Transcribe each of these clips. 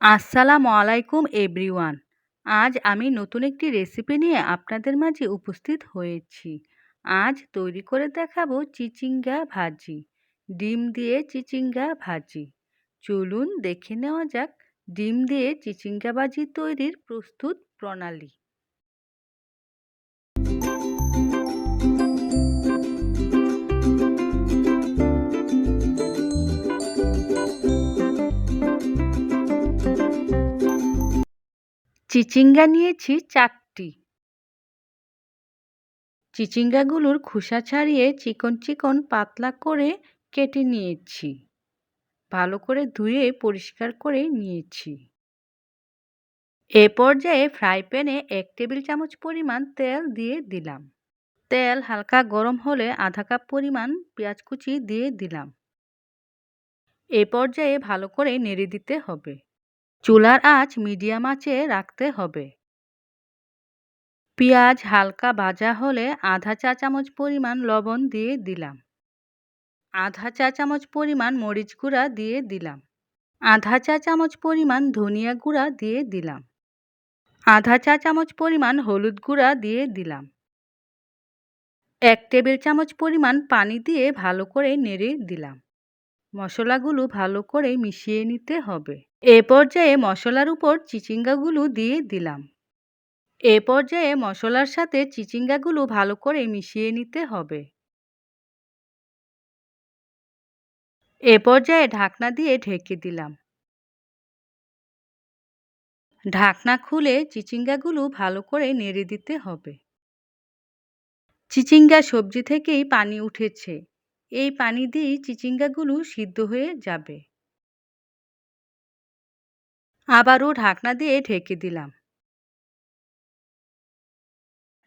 আসসালামু আলাইকুম এভরিওয়ান। আজ আমি নতুন একটি রেসিপি নিয়ে আপনাদের মাঝে উপস্থিত হয়েছি। আজ তৈরি করে দেখাবো চিচিঙ্গা ভাজি, ডিম দিয়ে চিচিঙ্গা ভাজি। চলুন দেখে নেওয়া যাক, ডিম দিয়ে চিচিঙ্গা ভাজি তৈরির প্রস্তুত প্রণালী। চিচিঙ্গা নিয়েছি চারটি। চিচিঙ্গাগুলোর খোসা ছাড়িয়ে চিকন চিকন পাতলা করে কেটে নিয়েছি। ভালো করে ধুয়ে পরিষ্কার করে নিয়েছি। এ পর্যায়ে ফ্রাই প্যানে এক টেবিল চামচ পরিমাণ তেল দিয়ে দিলাম। তেল হালকা গরম হলে আধা কাপ পরিমাণ পেঁয়াজ কুচি দিয়ে দিলাম। এ পর্যায়ে ভালো করে নেড়ে দিতে হবে। চুলার আঁচ মিডিয়াম আঁচে রাখতে হবে। পেঁয়াজ হালকা ভাজা হলে আধা চা চামচ পরিমাণ লবণ দিয়ে দিলাম। আধা চা চামচ পরিমাণ মরিচ গুঁড়া দিয়ে দিলাম। আধা চা চামচ পরিমাণ ধনিয়া গুঁড়া দিয়ে দিলাম। আধা চা চামচ পরিমাণ হলুদ গুঁড়া দিয়ে দিলাম। এক টেবিল চামচ পরিমাণ পানি দিয়ে ভালো করে নেড়ে দিলাম। মশলাগুলো ভালো করে মিশিয়ে নিতে হবে। এ পর্যায়ে মশলার উপর চিচিঙ্গাগুলো দিয়ে দিলাম। এ পর্যায়ে মশলার সাথে চিচিঙ্গাগুলো ভালো করে মিশিয়ে নিতে হবে। এ পর্যায়ে ঢাকনা দিয়ে ঢেকে দিলাম। ঢাকনা খুলে চিচিঙ্গাগুলো ভালো করে নেড়ে দিতে হবে। চিচিঙ্গা সবজি থেকেই পানি উঠেছে। এই পানি দিয়েই চিচিঙ্গাগুলো সিদ্ধ হয়ে যাবে। আবারও ঢাকনা দিয়ে ঢেকে দিলাম।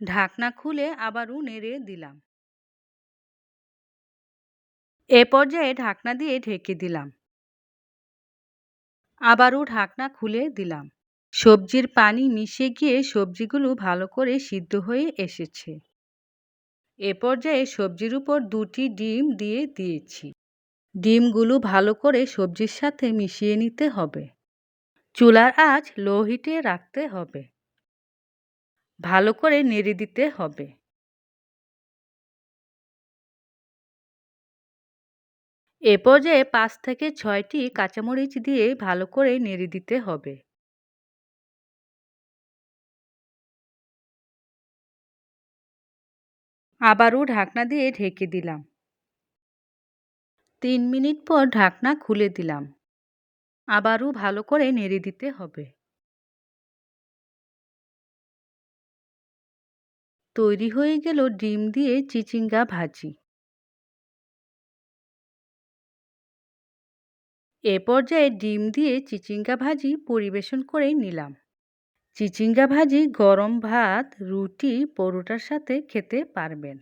ঢাকনা খুলে আবারও নেড়ে দিলাম। এ পর্যায়ে ঢাকনা দিয়ে ঢেকে দিলাম। আবারও ঢাকনা খুলে দিলাম। সবজির পানি মিশে গিয়ে সবজিগুলো ভালো করে সিদ্ধ হয়ে এসেছে। এ পর্যায়ে সবজির উপর দুটি ডিম দিয়ে দিয়েছি। ডিমগুলো ভালো করে সবজির সাথে মিশিয়ে নিতে হবে। চুলার আঁচ লো হিটে রাখতে হবে। ভালো করে নেড়ে দিতে হবে। এ পর্যায়ে পাঁচ থেকে ছয়টি কাঁচামরিচ দিয়ে ভালো করে নেড়ে দিতে হবে। আবারও ঢাকনা দিয়ে ঢেকে দিলাম। তিন মিনিট পর ঢাকনা খুলে দিলাম। আবারও ভালো করে নেড়ে দিতে হবে। তৈরি হয়ে গেল ডিম দিয়ে চিচিঙ্গা ভাজি। এ পর্যায়ে ডিম দিয়ে চিচিঙ্গা ভাজি পরিবেশন করে নিলাম। চিচিঙ্গা ভাজি গরম ভাত রুটি পরোটার সাথে খেতে পারবেন।